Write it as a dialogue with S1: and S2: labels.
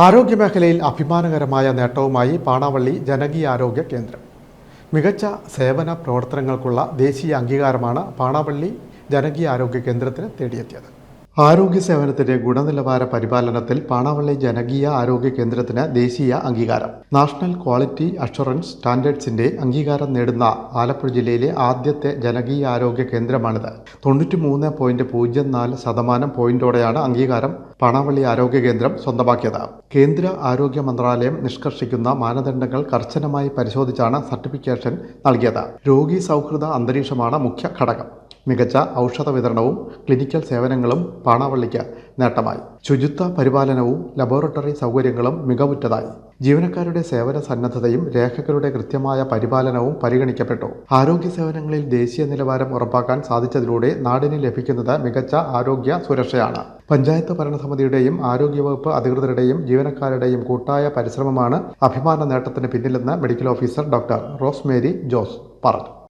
S1: ആരോഗ്യമേഖലയിൽ അഭിമാനകരമായ നേട്ടവുമായി പാണാവള്ളി ജനകീയ ആരോഗ്യ കേന്ദ്രം. മികച്ച സേവന പ്രവർത്തനങ്ങൾക്കുള്ള ദേശീയ അംഗീകാരമാണ് പാണാവള്ളി ജനകീയ ആരോഗ്യ കേന്ദ്രത്തിന് തേടിയെത്തിയത്. ആരോഗ്യ സേവനത്തിന്റെ ഗുണനിലവാര പരിപാലനത്തിൽ പാണാവള്ളി ജനകീയ ആരോഗ്യ കേന്ദ്രത്തിന് ദേശീയ അംഗീകാരം. നാഷണൽ ക്വാളിറ്റി അഷുറൻസ് സ്റ്റാൻഡേർഡ്സിന്റെ അംഗീകാരം നേടുന്ന ആലപ്പുഴ ജില്ലയിലെ ആദ്യത്തെ ജനകീയ ആരോഗ്യ കേന്ദ്രമാണിത്. തൊണ്ണൂറ്റി മൂന്ന് പോയിന്റ് പൂജ്യം നാല് ശതമാനം പോയിന്റോടെയാണ് അംഗീകാരം പാണാവള്ളി ആരോഗ്യ കേന്ദ്രം സ്വന്തമാക്കിയത്. കേന്ദ്ര ആരോഗ്യ മന്ത്രാലയം നിഷ്കർഷിക്കുന്ന മാനദണ്ഡങ്ങൾ കർശനമായി പരിശോധിച്ചാണ് സർട്ടിഫിക്കേഷൻ നൽകിയത്. രോഗി സൗഹൃദ അന്തരീക്ഷമാണ് മുഖ്യ ഘടകം. മികച്ച ഔഷധ വിതരണവും ക്ലിനിക്കൽ സേവനങ്ങളും പാണാവള്ളിക്ക് നേട്ടമായി. ശുചിത്വ പരിപാലനവും ലബോറട്ടറി സൗകര്യങ്ങളും മികവുറ്റതായി. ജീവനക്കാരുടെ സേവന സന്നദ്ധതയും രേഖകളുടെ കൃത്യമായ പരിപാലനവും പരിഗണിക്കപ്പെട്ടു. ആരോഗ്യ സേവനങ്ങളിൽ ദേശീയ നിലവാരം ഉറപ്പാക്കാൻ സാധിച്ചതിലൂടെ നാടിന് ലഭിക്കുന്നത് മികച്ച ആരോഗ്യ സുരക്ഷയാണ്. പഞ്ചായത്ത് ഭരണസമിതിയുടെയും ആരോഗ്യവകുപ്പ് അധികൃതരുടെയും ജീവനക്കാരുടെയും കൂട്ടായ പരിശ്രമമാണ് അഭിമാന നേട്ടത്തിന് പിന്നിലെന്ന് medical officer doctor Rosemary Jose പറഞ്ഞു.